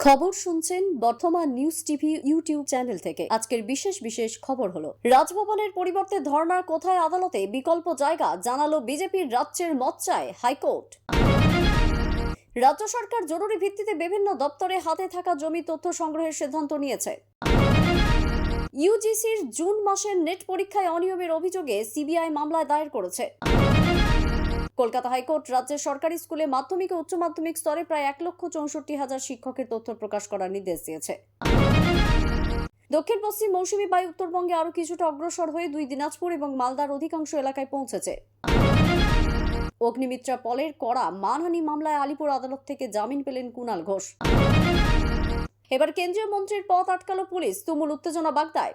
খবর শুনছেন বর্তমান নিউজ টিভি ইউটিউব চ্যানেল থেকে। আজকের বিশেষ বিশেষ খবর হলো, রাজভবনের পরিবর্তে ধর্নার কোথায় আদালতে বিকল্প জায়গা জানালো বিজেপির রাজ্যের মত চায় হাইকোর্ট। রাজ্য সরকার জরুরি ভিত্তিতে বিভিন্ন দপ্তরে হাতে থাকা জমি তথ্য সংগ্রহের সিদ্ধান্ত নিয়েছে। ইউজিসির জুন মাসের নেট পরীক্ষায় অনিয়মের অভিযোগে সিবিআই মামলায় দায়ের করেছে। কলকাতা হাইকোর্ট রাজ্যের সরকারি স্কুলে মাধ্যমিক ও উচ্চ মাধ্যমিক স্তরে প্রায় এক লক্ষ চৌষট্টি হাজার শিক্ষকের তথ্য প্রকাশ করার নির্দেশ দিয়েছে। দক্ষিণ পশ্চিম মৌসুমী বায়ু উত্তরবঙ্গে আরও কিছুটা অগ্রসর হয়ে দুই দিনাজপুর এবং মালদার অধিকাংশ এলাকায় পৌঁছেছে। অগ্নিমিত্রা পলের করা মানহানি মামলায় আলিপুর আদালত থেকে জামিন পেলেন কুণাল ঘোষ। এবার কেন্দ্রীয় মন্ত্রীর পথ আটকালো পুলিশ। তুমুল উত্তেজনা বাগদায়।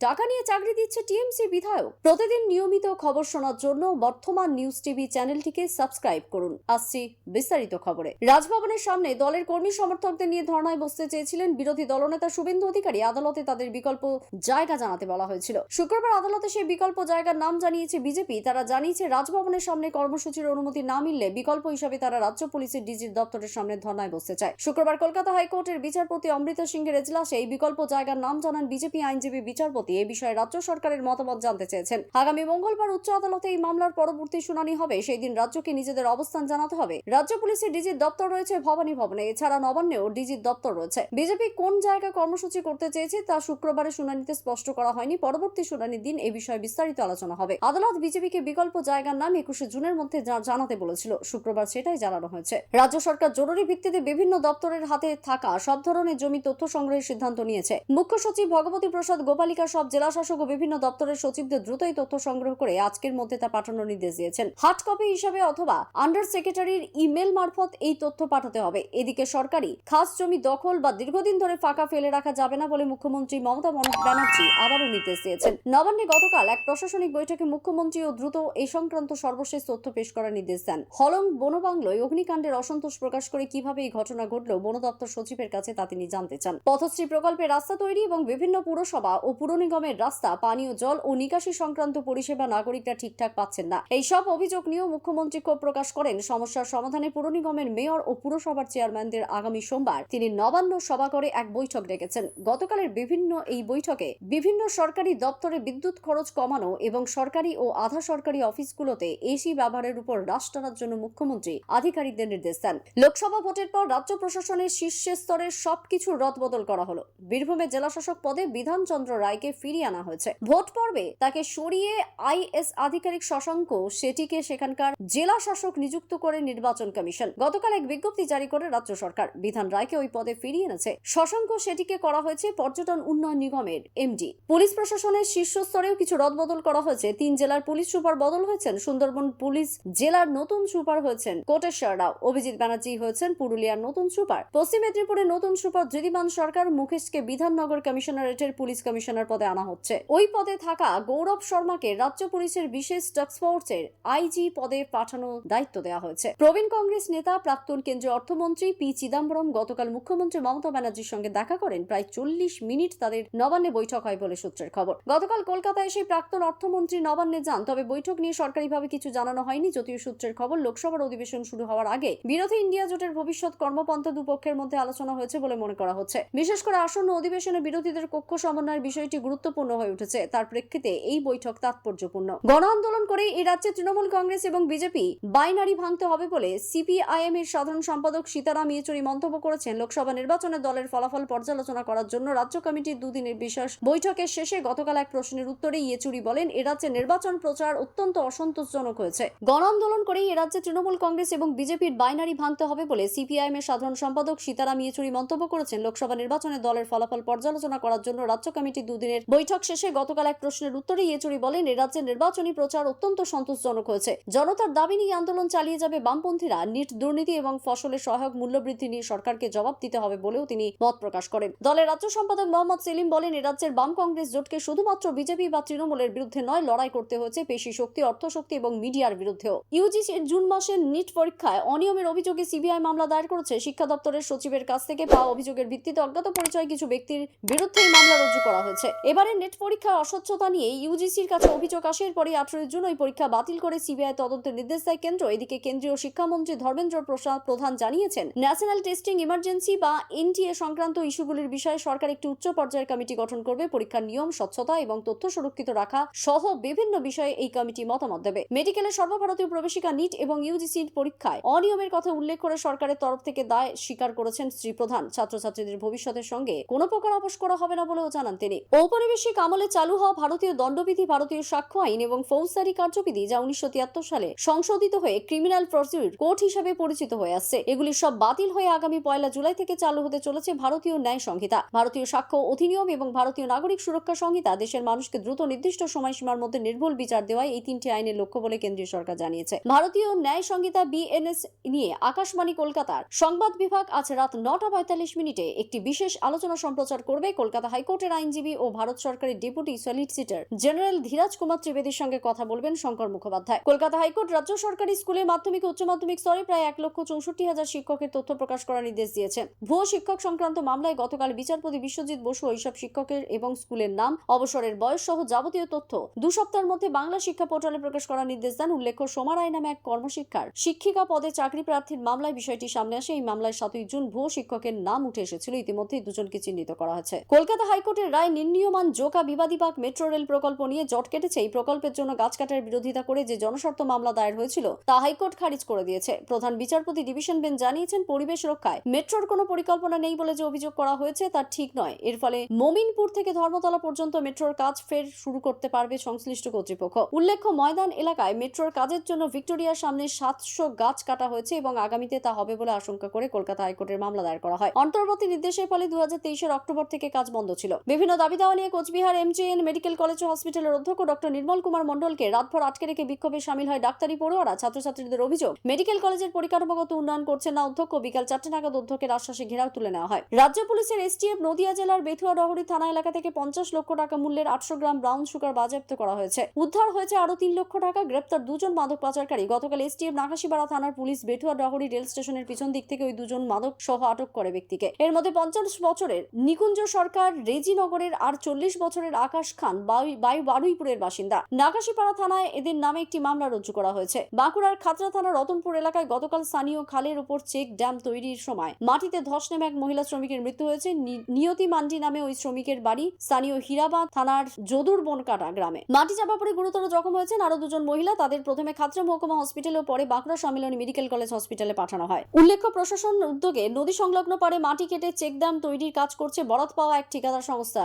টাকা নিয়ে চাকরি দিচ্ছে টিএমসি বিধায়ক। প্রতিদিন নিয়মিত খবর শোনার জন্য বর্তমান নিউজ টিভি চ্যানেলটিকে সাবস্ক্রাইব করুন। আসছি বিস্তারিত খবরে। রাজভবনের সামনে দলের কর্মী সমর্থকদের নিয়ে ধর্নায় বসতে চেয়েছিলেন বিরোধী দলনেতা শুভেন্দু অধিকারী। আদালতে তাদের বিকল্প জায়গা জানাতে বলা হয়েছিল। শুক্রবার আদালতে সেই বিকল্প জায়গার নাম জানিয়েছে বিজেপি। তারা জানিয়েছে, রাজভবনের সামনে কর্মসূচির অনুমতি না মিললে বিকল্প হিসাবে তারা রাজ্য পুলিশের ডিজির দপ্তরের সামনে ধর্নায় বসতে চায়। শুক্রবার কলকাতা হাইকোর্টের বিচারপতি অমৃতা সিংহের এজলাসে এই বিকল্প জায়গার নাম জানান বিজেপি আইনজীবী বিচারপতি এ বিষয়ে রাজ্য সরকারের মতামত জানতে চেয়েছেন। আগামী মঙ্গলবার উচ্চ আদালতে এই মামলার পরবর্তী শুনানি হবে। সেই দিন রাজ্যকে নিজেদের অবস্থান জানাতে হবে। রাজ্য পুলিশের ডিজির দপ্তর রয়েছে ভবানী ভবনে। এছাড়া নবান্নেও ডিজির দপ্তর রয়েছে। বিজেপি কোন জায়গায় কর্মসূচি করতে চেয়েছে তা শুক্রবারের শুনানিতে স্পষ্ট করা হয়নি। পরবর্তী শুনানির দিন এই বিষয়ে বিস্তারিত আলোচনা হবে। আদালত বিজেপিকে বিকল্প জায়গার নাম একুশে জুনের মধ্যে জানাতে বলেছিল। শুক্রবার সেটাই জানানো হয়েছে। রাজ্য সরকার জরুরি ভিত্তিতে বিভিন্ন দপ্তরের হাতে থাকা সব ধরনের জমি তথ্য সংগ্রহের সিদ্ধান্ত নিয়েছে। মুখ্য সচিব ভগবতী প্রসাদ গোপালিকা সব জেলা শাসক ও বিভিন্ন দপ্তরের সচিবদের দ্রুতই তথ্য সংগ্রহ করে আজকের মধ্যে তা পাঠানোর নির্দেশ দিয়েছেন। হার্ড কপি হিসাবে অথবা আন্ডার সেক্রেটারির ইমেল মারফত এই তথ্য পাঠাতে হবে। এদিকে সরকারি খাস জমি দখল বা দীর্ঘদিন ধরে ফাঁকা ফেলে রাখা যাবে না বলে মুখ্যমন্ত্রী মমতা ব্যানার্জি আবারও নির্দেশ দিয়েছেন। নবান্নে গতকাল এক প্রশাসনিক বৈঠকে মুখ্যমন্ত্রী ও দ্রুত এই সংক্রান্ত সর্বশেষ তথ্য পেশ করার নির্দেশ দেন। হলং বনবাংলোয় অগ্নিকাণ্ডের অসন্তোষ প্রকাশ করে কীভাবে এই ঘটনা ঘটল বন দপ্তর সচিবের কাছে তা তিনি জানতে চান। পথশ্রী প্রকল্পে রাস্তা তৈরি এবং বিভিন্ন পুরসভা ও পুর নিগমের রাস্তা, পানীয় জল ও নিকাশি সংক্রান্ত পরিষেবা নাগরিকরা ঠিকঠাক পাচ্ছেন না। এই সব অভিযোগ নিয়েও মুখ্যমন্ত্রী ক্ষোভ প্রকাশ করেন। সমস্যার সমাধানে পুর নিগমের মেয়র ও পুরসভার চেয়ারম্যানদের আগামী সোমবার তিনি নবান্ন সভা করে এক বৈঠক ডেকেছেন। গতকালের বিভিন্ন এই বৈঠকে বিভিন্ন সরকারি দপ্তরে বিদ্যুৎ খরচ কমানো এবং সরকারি ও আধা সরকারি অফিসগুলোতে এসি ব্যবহারের উপর হ্রাস টানার জন্য মুখ্যমন্ত্রী আধিকারিকদের নির্দেশ দেন। লোকসভা ভোটের পর রাজ্য প্রশাসনের শীর্ষ স্তরের সবকিছু রদবদল করা হলো। বীরভূমের জেলাশাসক পদে বিধানচন্দ্র রায়কে ফিরিয়ে আনা হয়েছে। ভোট পর্বে তাকে সরিয়ে আইএস আধিকারিক শশাঙ্ক সেটিকে সেখানকার জেলা শাসক নিযুক্ত করে নির্বাচন কমিশন। গতকাল এক বিজ্ঞপ্তি জারি করে রাজ্য সরকার। বিধান রায়কে ওই পদে ফিরিয়ে এনেছে। শশাঙ্ক সেটিকে করা হয়েছে পর্যটন উন্নয়ন নিগমের এমডি। পুলিশ প্রশাসনের শীর্ষ স্তরেও কিছু রদবদল করা হয়েছে। তিন জেলার পুলিশ সুপার বদল হয়েছেন সুন্দরবন পুলিশ জেলার নতুন সুপার হয়েছেন কোটেশ্বর রাও। অভিজিৎ ব্যানার্জি হয়েছেন পুরুলিয়ার নতুন সুপার। পশ্চিম মেদিনীপুরের নতুন সুপার ধৃতিমান সরকার, মুকেশকে বিধাননগর কমিশনারেটের পুলিশ কমিশনার পদে আনা হচ্ছে। ওই পদে থাকা গৌরব শর্মাকে রাজ্য পুলিশের বিশেষ টাস্ক ফোর্সের আইজি পদে পাঠানো দায়িত্ব দেওয়া হয়েছে। প্রবীণ কংগ্রেস নেতা, প্রাক্তন কেন্দ্রীয় অর্থমন্ত্রী পি চিদম্বরম গতকাল মুখ্যমন্ত্রী মমতা ব্যানার্জির সঙ্গে দেখা করেন। প্রায় চল্লিশ মিনিট তাদের নবান্নে বৈঠক হয় বলে সূত্রের খবর। গতকাল কলকাতায় এসে প্রাক্তন অর্থমন্ত্রী নবান্নে যান, তবে বৈঠক নিয়ে সরকারিভাবে কিছু জানানো হয়নি যদিও সূত্রের খবর লোকসভার অধিবেশন শুরু হওয়ার আগে বিরোধী ইন্ডিয়া জোটের ভবিষ্যৎ কর্মপন্থা দুপক্ষের মধ্যে আলোচনা হয়েছে বলে মনে করা হচ্ছে। বিশেষ করে আসন্ন অধিবেশনে বিরোধীদের কক্ষ সমন্বয়ের বিষয়টি গুরুত্বপূর্ণ হয়ে উঠেছে। তার প্রেক্ষিতে এই বৈঠক তাৎপর্যপূর্ণ। গণ আন্দোলন করে এই রাজ্যে তৃণমূল কংগ্রেস এবং বিজেপি বাইনারি ভাঙতে হবে বলে সিপিআইএম এর সাধারণ সম্পাদক সীতারাম ইয়েচুরি মন্তব্য করেছেন। লোকসভা নির্বাচনে দলের ফলাফল পর্যালোচনা করার জন্য রাজ্য কমিটির দুদিনের বিশেষ বৈঠকের শেষে গতকাল এক প্রশ্নের উত্তরে ইয়েচুরি বলেন, এ রাজ্যে নির্বাচন প্রচার অত্যন্ত অসন্তোষজনক হয়েছে। গণ আন্দোলন করে এ রাজ্যে তৃণমূল কংগ্রেস এবং বিজেপির বাইনারি ভাঙতে হবে বলে সিপিআইএম এর সাধারণ সম্পাদক সীতারাম ইয়েচুরি মন্তব্য করেছেন। লোকসভা নির্বাচনে দলের ফলাফল পর্যালোচনা করার জন্য রাজ্য কমিটির দুদিনের বৈঠক শেষে গতকাল এক প্রশ্নের উত্তরে ইয়েচুরি বলেন রাজ্যে নির্বাচনী প্রচার অত্যন্ত সন্তোষজনক হয়েছে। জনতার দাবি নিয়ে আন্দোলন চালিয়ে যাবে বামপন্থীরা। নিট দুর্নীতি এবং ফসলের সহায়ক মূল্যবৃদ্ধি নিয়ে সরকারকে জবাব দিতে হবে বলেও তিনি মত প্রকাশ করেন। দলের রাজ্য সম্পাদক মোহাম্মদ সেলিম বলেন, এ রাজ্যের বাম কংগ্রেস জোটকে শুধুমাত্র বিজেপি বা তৃণমূলের বিরুদ্ধে নয়, লড়াই করতে হয়েছে পেশি শক্তি, অর্থশক্তি এবং মিডিয়ার বিরুদ্ধেও। ইউজিসির জুন মাসের নিট পরীক্ষায় অনিয়মের অভিযোগে সিবিআই মামলা দায়ের করেছে। শিক্ষা দপ্তরের সচিবের কাছ থেকে পাওয়া অভিযোগের ভিত্তিতে অজ্ঞাত পরিচয় কিছু ব্যক্তির বিরুদ্ধে মামলা রুজু করা হয়েছে। এবারে নেট পরীক্ষার অস্বচ্ছতা নিয়ে ইউজিসির কাছে অভিযোগ আসে। পরে আঠারোই জুন ওই পরীক্ষা বাতিল করে সিবিআই তদন্তের নির্দেশ দেয় কেন্দ্র। এদিকে কেন্দ্রীয় শিক্ষামন্ত্রী ধর্মেন্দ্র প্রসাদ প্রধান জানিয়েছেন, ন্যাশনাল টেস্টিং ইমার্জেন্সি বা এনটিএ সংক্রান্ত ইস্যুগুলির বিষয়ে সরকার একটি উচ্চ পর্যায়ের কমিটি গঠন করবে। পরীক্ষার নিয়ম, স্বচ্ছতা এবং তথ্য সুরক্ষিত রাখা সহ বিভিন্ন বিষয়ে এই কমিটি মতামত দেবে। মেডিকেলের সর্বভারতীয় প্রবেশিকা নিট এবং ইউজিসির পরীক্ষায় অনিয়মের কথা উল্লেখ করে সরকারের তরফ থেকে দায় স্বীকার করেছেন শ্রী প্রধান। ছাত্রছাত্রীদের ভবিষ্যতের সঙ্গে কোনো প্রকার আপোষ করা হবে না বলেও জানান তিনি। ঔপনিবেশিক আমলে চালু হওয়া ভারতীয় দণ্ডবিধি, ভারতীয় সাক্ষ্য আইন এবং ফৌজদারি কার্যবিধি যা উনিশশো তিয়াত্তর সালে সংশোধিত হয়ে ক্রিমিনাল প্রসিডিউর কোর্ট হিসেবে পরিচিত হয়ে আসছে। এগুলি সব বাতিল হয়ে আগামী পয়লা জুলাই থেকে চালু হতে চলেছে ভারতীয় ন্যায় সংহিতা। ভারতীয় সাক্ষ্য অধিনিয়ম এবং ভারতীয় নাগরিক সুরক্ষা সংহিতা দেশের মানুষকে দ্রুত নির্দিষ্ট সময়সীমার মধ্যে নির্ভুল বিচার দেওয়ায় এই তিনটি আইনের লক্ষ্য বলে কেন্দ্রীয় সরকার জানিয়েছে। ভারতীয় ন্যায় সংহিতা বিএনএস নিয়ে আকাশবাণী কলকাতার সংবাদ বিভাগ আজ রাত নটা পঁয়তাল্লিশ মিনিটে একটি বিশেষ আলোচনা সম্প্রচার করবে কলকাতা হাইকোর্টের আইনজীবী ও ভারত সরকারের deputy solicitor general Dhiraj Kumar ত্রিবেদীর সঙ্গে কথা বলবেন শঙ্কর মুখোপাধ্যায়। কলকাতা হাইকোর্ট রাজ্য সরকারি স্কুলে মাধ্যমিক উচ্চ মাধ্যমিক স্তরে প্রায় এক লক্ষ চৌষট্টি হাজার শিক্ষকের তথ্য প্রকাশ করার নির্দেশ দিয়েছেন। ভুয়ো শিক্ষক সংক্রান্ত মামলায় গতকাল বিচারপতি বিশ্বজিৎ বসু ওইসব শিক্ষকের এবং স্কুলের নাম, অবসরের বয়স সহ যাবতীয় তথ্য দু সপ্তাহের মধ্যে বাংলা শিক্ষা পোর্টালে প্রকাশ করার নির্দেশ দেন উল্লেখ্য সোমা রায় নামে এক কর্মশিক্ষার। শিক্ষিকা পদে চাকরি প্রার্থীর মামলায় বিষয়টি সামনে আসে। এই মামলায় সাতই জুন ভুয়ো শিক্ষকের নাম উঠে এসেছিল। ইতিমধ্যেই দুজনকে চিহ্নিত করা হয়েছে। কলকাতা হাইকোর্টের রায় নির্ণীয়মান জোকা বিবাদীবাগ মেট্রো রেল প্রকল্প নিয়ে জট কেটেছে। এই প্রকল্পের জন্য গাছ কাটার বিরোধিতা করে যে জনস্বার্থ মামলা দায়ের হয়েছিল, তা হাইকোর্ট খারিজ করে দিয়েছে। প্রধান বিচারপতি ডিভিশন বেঞ্চ জানিয়েছেন, পরিবেশ রক্ষায় মেট্রোর কোনো পরিকল্পনা নেই বলে যে অভিযোগ করা হয়েছে, তা ঠিক নয়। এর ফলে মমিনপুর থেকে ধর্মতলা পর্যন্ত মেট্রোর কাজ ফের শুরু করতে পারবে সংশ্লিষ্ট কর্তৃপক্ষ। উল্লেখ্য, ময়দান এলাকায় মেট্রোর কাজের জন্য ভিক্টোরিয়ার সামনে সাতশো গাছ কাটা হয়েছে এবং আগামীতে তা হবে বলে আশঙ্কা করে কলকাতা হাইকোর্টের মামলা দায়ের করা হয়। অন্তর্বর্তী নির্দেশের ফলে দু হাজার অক্টোবর থেকে কাজ বন্ধ ছিল। বিভিন্ন দাবি দাওয়া নিয়ে কোচবিহার এমজেএন মেডিকেল কলেজ ও হসপিটালের অধ্যক্ষ ডক্টর নির্মল কুমার মন্ডলকে রাতভর আটকে রেখে বিক্ষোভে সামিল হয় ডাক্তারি পড়ুয়ারা। ছাত্রছাত্রীদের অভিযোগ, মেডিকেল কলেজের পরিকাঠামোগত উন্নয়ন করছেন না অধ্যক্ষ। বিকাল চারটে নাগাদ অধ্যক্ষের আশ্বাসে ঘেরাও তুলে নেওয়া হয়। রাজ্য পুলিশের এসটিএফ নদিয়া জেলার বেথুয়া ডহরি থানা এলাকা থেকে পঞ্চাশ লক্ষ টাকা মূল্যের আটশো গ্রাম ব্রাউন সুগার বাজেয়াপ্ত করা হয়েছে। উদ্ধার হয়েছে আরও তিন লক্ষ টাকা। গ্রেপ্তার দুজন মাদক পাচারকারী। গতকাল এসটিএফ নাকাশিপাড়া থানার পুলিশ বেথুয়া ডহরি রেল স্টেশনের পিছন দিক থেকে ওই দুজন মাদক সহ আটক করে ব্যক্তিকে। এর মধ্যে পঞ্চাশ বছরের নিকুঞ্জ সরকার রেজিনগরের আর চল্লিশ বছরের আকাশ খান বারুইপুরের বাসিন্দা। নাকাশিপাড়া থানায় এদের নামে একটি মামলা রুজু করা হয়েছে। বাঁকুড়ার খাতড়া থানার রতনপুর এলাকায় গতকাল স্থানীয় খালের উপর চেক ড্যাম তৈরির সময় মাটিতে ধস নেমে এক মহিলা শ্রমিকের মৃত্যু হয়েছে। নিয়তি মান্ডি নামে ওই শ্রমিকের বাড়ি স্থানীয় হীরাবাদ থানার যদুর বনকাটা গ্রামে। মাটি চাপা পড়ে গুরুতর জখম হয়েছেন আরও দুজন মহিলা। তাদের প্রথমে খাতড়া মহকুমা হসপিটালে ও পরে বাঁকুড়া সম্মিলনী মেডিকেল কলেজ হসপিটালে পাঠানো হয়। উল্লেখ্য, প্রশাসন উদ্যোগে নদী সংলগ্ন পারে মাটি কেটে চেক ড্যাম তৈরির কাজ করছে বরাত পাওয়া এক ঠিকাদার সংস্থা।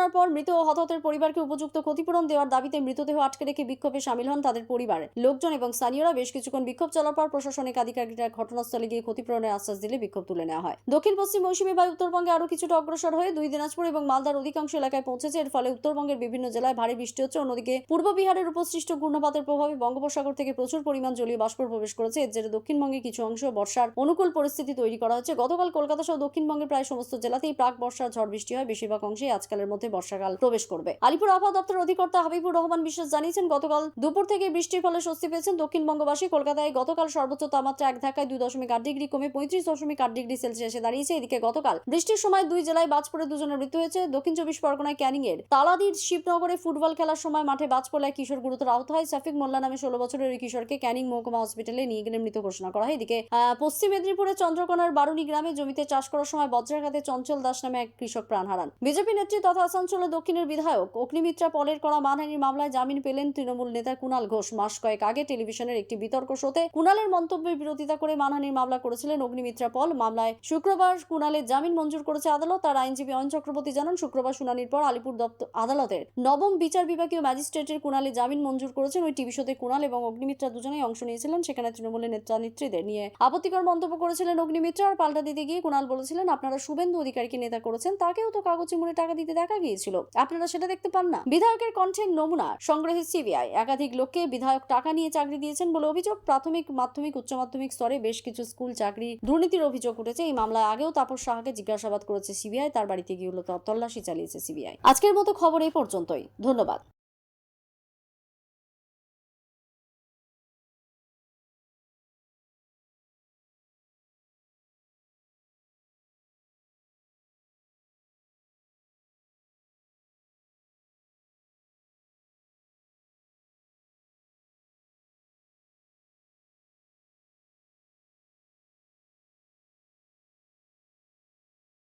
দুর্ঘটনার পর মৃত ও হতাহতের পরিবারকে উপযুক্ত ক্ষতিপূরণ দেওয়ার দাবিতে মৃতদেহ আটকে রেখে বিক্ষোভে সামিল হন তাদের পরিবার লোকজন এবং স্থানীয়রা। বেশ কিছুক্ষণ বিক্ষোভ চলার পর প্রশাসনিক আধিকারিকরা ঘটনাস্থলে গিয়ে ক্ষতিপূরণের আশ্বাস দিলে বিক্ষোভ তুলে নেওয়া হয়। দক্ষিণ পশ্চিম মৌসুমী বায়ু উত্তরবঙ্গে আরও কিছুটা অগ্রসর হয়ে দুই দিনাজপুর এবং মালদার অধিকাংশ এলাকায় পৌঁছেছে। এর ফলে উত্তরবঙ্গের বিভিন্ন জেলায় ভারী বৃষ্টি হচ্ছে। অন্যদিকে পূর্ব বিহারের উপর সৃষ্ট ঘূর্ণপাতের প্রভাবে বঙ্গোপসাগর থেকে প্রচুর পরিমাণ জলীয় বাষ্প প্রবেশ করেছে। এর জেরে দক্ষিণবঙ্গে কিছু অংশ বর্ষার অনুকূল পরিস্থিতি তৈরি করা হয়েছে। গতকাল কলকাতা সহ দক্ষিণবঙ্গের প্রায় সমস্ত জেলাতেই প্রাক বর্ষার ঝড় বৃষ্টি হয়। বেশিরভাগ অংশেই আজকালের মধ্যে বর্ষাকাল প্রবেশ করবে। আলিপুর আবহাওয়া দপ্তরের অধিকর্তা হাবিবুর রহমান বিশ্বাস জানিয়েছেন, গতকাল দুপুর থেকে বৃষ্টির ফলে স্বস্তি পেয়েছেন দক্ষিণবঙ্গবাসী কলকাতায় গতকাল সর্বোচ্চ তাপমাত্রা এক ধাক্কায় দুই দশমিক আট ডিগ্রি কমে পঁয়ত্রিশ দশমিক আট ডিগ্রি সেলসিয়াসে দাঁড়িয়েছে। এদিকে গতকাল বৃষ্টির সময় দুই জেলায় বাজ পড়ে দুজনের মৃত্যু হয়েছে। দক্ষিণ চব্বিশ পরগনায় ক্যানিং এর তালাদির শিবনগরে ফুটবল খেলার সময় মাঠে বাজ পড়লে এক কিশোর গুরুতর আহত হয়। সাফিক মোল্লা নামে ষোলো বছরের ওই কিশোরকে ক্যানিং মহকুমা হসপিটালে নিয়ে গেলে মৃত ঘোষণা করা হয়। এদিকে পশ্চিম মেদিনীপুরের চন্দ্রকোনার বারুনি গ্রামে জমিতে চাষ করার সময় বজ্রাঘাতে চঞ্চল দাস নামে এক কৃষক প্রাণ হারান। বিজেপি নেত্রী তথা আসানসোলের দক্ষিণের বিধায়ক অগ্নিমিত্রা পলের করা মানহানির মামলায় জামিন পেলেন তৃণমূল নেতা কুণাল ঘোষ। মাস কয়েক আগে টেলিভিশনের একটি বিতর্ক শোতে কুণালের মন্তব্যের বিরোধিতা করে মানহানির মামলা করেছিলেন অগ্নিমিত্রা পল। মামলায় শুক্রবার কুণালের জামিন মঞ্জুর করেছে আদালত। তার আইনজীবী অয়ন চক্রবর্তী জানান, শুক্রবার শুনানির পর আলিপুর দপ্তর আদালতের নবম বিচার বিভাগীয় ম্যাজিস্ট্রেটের কুণালে জামিন মঞ্জুর করেছেন। ওই টিভি শোতে কুণাল এবং অগ্নিমিত্রা দুজনেই অংশ নিয়েছিলেন। সেখানে তৃণমূলের নেতা নেত্রীদের নিয়ে আপত্তিকর মন্তব্য করেছিলেন অগ্নিমিত্রা। আর পাল্টা দিতে গিয়ে কুণাল বলেছিলেন, আপনারা শুভেন্দু অধিকারীকে নেতা করেছেন, তাকেও তো কাগজে মুড়ে টাকা দিতে দেখা গিয়েছিল আপনারা সেটা দেখতে পান না। বিধায়কের কণ্ঠের নমুনা সংগ্রহে সিবিআই। একাধিক লোককে বিধায়ক টাকা নিয়ে চাকরি দিয়েছেন বলে অভিযোগ। প্রাথমিক, মাধ্যমিক, উচ্চ মাধ্যমিক স্তরে বেশ কিছু স্কুল চাকরি দুর্নীতির অভিযোগ উঠেছে। এই মামলায় আগেও তাপস সাহাকে জিজ্ঞাসাবাদ করেছে সিবিআই। তার বাড়িতে গিয়ে তল্লাশি চালিয়েছে সিবিআই। আজকের মতো খবর এই পর্যন্তই। ধন্যবাদ।